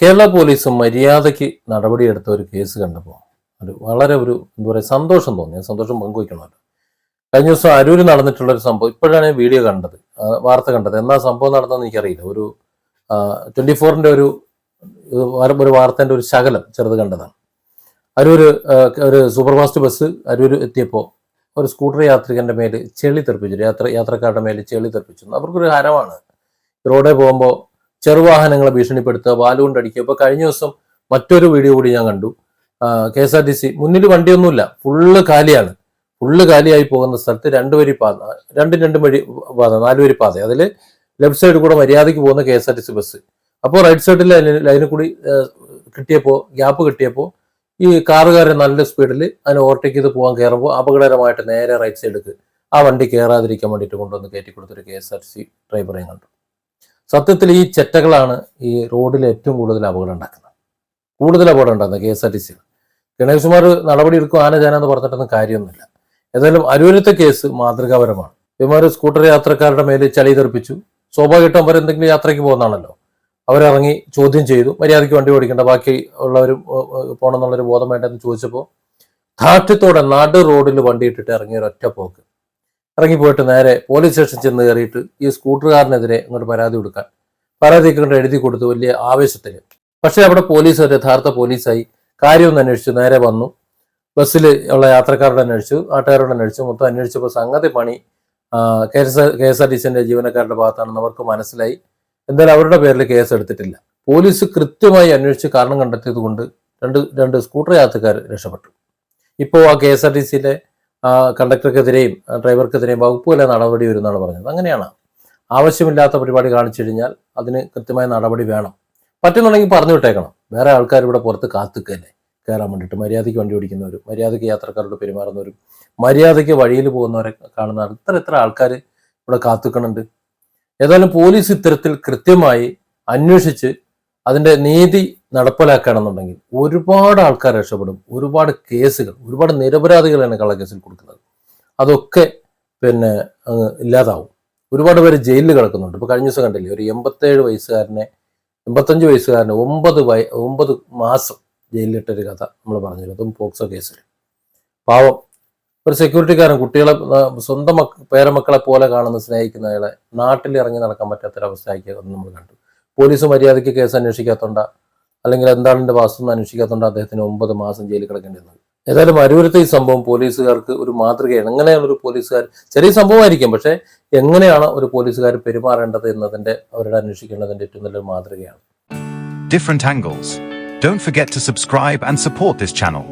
Kerala police മര്യാദയ്ക്ക് നടപടിയെടുത്ത ഒരു case കണ്ടപ്പോൾ ഒരു വളരെ ഒരു എന്താ പറയുക സന്തോഷം തോന്നി. സന്തോഷം പങ്കുവയ്ക്കണമല്ലോ കഴിഞ്ഞ ദിവസം അരൂരിൽ നടന്നിട്ടുള്ള ഒരു സംഭവം ഇപ്പോഴാണ് ഞാൻ വീഡിയോ കണ്ടത് വാർത്ത കണ്ടത്. എന്നാ സംഭവം നടന്നതെന്ന് എനിക്കറിയില്ല. ഒരു ട്വന്റി ഫോറിന്റെ ഒരു ഒരു വാർത്തേന്റെ ഒരു ശകലം ചെറുത് കണ്ടതാണ്. അരൂർ ഒരു സൂപ്പർ ഫാസ്റ്റ് ബസ് അരൂർ എത്തിയപ്പോൾ ഒരു സ്കൂട്ടർ യാത്രികന്റെ മേൽ ചെളി തെറിപ്പിച്ചു. യാത്ര യാത്രക്കാരുടെ മേൽ ചെളി തെറിപ്പിച്ചു. അവർക്കൊരു ഹരമാണ്. റോഡിൽ പോകുമ്പോൾ ചെറുവാഹനങ്ങളെ ഭീഷണിപ്പെടുത്തുക വാലുകൊണ്ട് അടിക്കുക. ഇപ്പൊ കഴിഞ്ഞ ദിവസം മറ്റൊരു വീഡിയോ കൂടി ഞാൻ കണ്ടു. K S R T C മുന്നിൽ വണ്ടിയൊന്നുമില്ല. ഫുള്ള് കാലിയാണ്. ഫുള്ള് കാലിയായി പോകുന്ന സ്ഥലത്ത് രണ്ട് വരി പാത രണ്ടും രണ്ടും വഴി പാത നാല് വരി പാത. അതിൽ ലെഫ്റ്റ് സൈഡിൽ കൂടെ മര്യാദയ്ക്ക് പോകുന്ന K S R T C bus. അപ്പോൾ റൈറ്റ് സൈഡിൽ ലൈനിൽ കൂടി കിട്ടിയപ്പോൾ ഗ്യാപ്പ് കിട്ടിയപ്പോൾ ഈ കാറുകാരൻ നല്ല സ്പീഡിൽ അതിനെ ഓവർടേക്ക് ചെയ്ത് പോകാൻ കയറുമ്പോൾ അപകടകരമായിട്ട് നേരെ റൈറ്റ് സൈഡിലേക്ക് ആ വണ്ടി കയറാതിരിക്കാൻ വേണ്ടിയിട്ട് കൊണ്ടുവന്ന് കയറ്റി കൊടുത്തൊരു K S R T C ഡ്രൈവറെയും കണ്ടു. സത്യത്തിൽ ഈ ചെറ്റകളാണ് ഈ റോഡിൽ ഏറ്റവും കൂടുതൽ അപകടം ഉണ്ടാക്കുന്നത്. കൂടുതൽ അപകടം ഉണ്ടാക്കുന്നത് കെ എസ് ആർ ടി സിയിൽ ഗണേഷ് കുമാർ നടപടി എടുക്കും ആന ജാന എന്ന് പറഞ്ഞിട്ടൊന്നും കാര്യമൊന്നുമില്ല. ഏതായാലും അരൂരത്തെ കേസ് മാതൃകാപരമാണ്. ഇവന്മാർ സ്കൂട്ടർ യാത്രക്കാരുടെ മേലെ ചളി തെറിപ്പിച്ചു. സ്വാഭാവികമായിട്ടും അവർ എന്തെങ്കിലും യാത്രയ്ക്ക് പോകുന്നതാണല്ലോ അവരിറങ്ങി ചോദ്യം ചെയ്തു. മര്യാദയ്ക്ക് വണ്ടി ഓടിക്കേണ്ട. ബാക്കി ഉള്ളവരും പോകണം എന്നുള്ളൊരു ബോധം വേണ്ടെന്ന് ചോദിച്ചപ്പോൾ ധാർഢ്യത്തോടെ നാട് റോഡിൽ വണ്ടി ഇട്ടിട്ട് ഇറങ്ങിയ ഒരൊറ്റ പോക്ക്. ഇറങ്ങി പോയിട്ട് നേരെ പോലീസ് സ്റ്റേഷൻ ചെന്ന് കയറിയിട്ട് ഈ സ്കൂട്ടറുകാരനെതിരെ ഇങ്ങോട്ട് പരാതി കൊടുക്കാൻ. പരാതി കൊണ്ട് എഴുതി കൊടുത്തു വലിയ ആവേശത്തിൽ പക്ഷേ അവിടെ പോലീസ് ഒരു യഥാർത്ഥ പോലീസായി കാര്യമൊന്നും അന്വേഷിച്ചു നേരെ വന്നു. ബസ്സിൽ ഉള്ള യാത്രക്കാരോട് അന്വേഷിച്ചു നാട്ടുകാരോട് അന്വേഷിച്ചു. മൊത്തം അന്വേഷിച്ചപ്പോൾ സംഗതി പണി K S K S R T ജീവനക്കാരുടെ ഭാഗത്താണെന്ന് അവർക്ക് മനസ്സിലായി. എന്തായാലും അവരുടെ പേരിൽ കേസ് എടുത്തിട്ടില്ല. പോലീസ് കൃത്യമായി അന്വേഷിച്ച് കാരണം കണ്ടെത്തിയത് കൊണ്ട് രണ്ട് രണ്ട് സ്കൂട്ടർ യാത്രക്കാർ രക്ഷപ്പെട്ടു. ഇപ്പോൾ ആ കെ എസ് ആർ ടി സിയിലെ കണ്ടക്ടർക്കെതിരെയും ഡ്രൈവർക്കെതിരെയും വകുപ്പുകളെ നടപടി വരുമെന്നാണ് പറഞ്ഞത്. അങ്ങനെയാണ്. ആവശ്യമില്ലാത്ത പരിപാടി കാണിച്ചു കഴിഞ്ഞാൽ അതിന് കൃത്യമായ നടപടി വേണം. പറ്റുന്നുണ്ടെങ്കിൽ പറഞ്ഞു വിട്ടേക്കണം. വേറെ ആൾക്കാർ ഇവിടെ പുറത്ത് കാത്തുക്കല്ലേ? കയറാൻ വേണ്ടിയിട്ട് മര്യാദയ്ക്ക് വണ്ടി ഓടിക്കുന്നവരും മര്യാദയ്ക്ക് യാത്രക്കാരോട് പെരുമാറുന്നവരും മര്യാദയ്ക്ക് വഴിയിൽ പോകുന്നവരെ കാണുന്ന ഇത്ര ഇത്ര ആൾക്കാർ ഇവിടെ കാത്തുക്കണുണ്ട് ഏതായാലും പോലീസ് ഇത്തരത്തിൽ കൃത്യമായി അന്വേഷിച്ച് അതിന്റെ നീതി നടപ്പിലാക്കുകയാണെന്നുണ്ടെങ്കിൽ ഒരുപാട് ആൾക്കാർ രക്ഷപ്പെടും ഒരുപാട് കേസുകൾ ഒരുപാട് നിരപരാധികളാണ് കള്ളക്കേസിൽ കൊടുക്കുന്നത്. അതൊക്കെ പിന്നെ അങ്ങ് ഇല്ലാതാവും. ഒരുപാട് പേര് ജയിലിൽ കിടക്കുന്നുണ്ട്. ഇപ്പൊ കഴിഞ്ഞ ദിവസം കണ്ടില്ലേ ഒരു എൺപത്തേഴ് വയസ്സുകാരനെ എൺപത്തഞ്ച് വയസ്സുകാരനെ ഒമ്പത് വയ ഒമ്പത് മാസം ജയിലിലിട്ടൊരു കഥ നമ്മൾ പറഞ്ഞില്ല അതും പോക്സോ കേസിൽ. പാവം. ഒരു സെക്യൂരിറ്റിക്കാരൻ കുട്ടികളെ സ്വന്തം മക്ക പേരമക്കളെ പോലെ കാണുന്ന സ്നേഹിക്കുന്ന അയാളെ നാട്ടിൽ ഇറങ്ങി നടക്കാൻ പറ്റാത്തൊരവസ്ഥയാക്കിയതെന്ന് നമ്മൾ കണ്ടു. പോലീസ് മര്യാദയ്ക്ക് കേസ് അന്വേഷിക്കാത്തോണ്ട അല്ലെങ്കിൽ എന്താണ് എന്റെ വാസ്തു അന്വേഷിക്കാത്തോണ്ട് അദ്ദേഹത്തിന് ഒമ്പത് മാസം ജയിലിൽ കിടക്കേണ്ടി വന്നത് ഏതായാലും അരൂരത്തെ ഈ സംഭവം പോലീസുകാർക്ക് ഒരു മാതൃകയാണ് എങ്ങനെയാണ് ഒരു പോലീസുകാർ ചെറിയ സംഭവമായിരിക്കും പക്ഷേ എങ്ങനെയാണ് ഒരു പോലീസുകാർ പെരുമാറേണ്ടത് എന്നതിന്റെ അവരുടെ അന്വേഷിക്കേണ്ടതിന്റെ ഏറ്റവും നല്ലൊരു മാതൃകയാണ് different angles. Don't forget to subscribe and support this channel.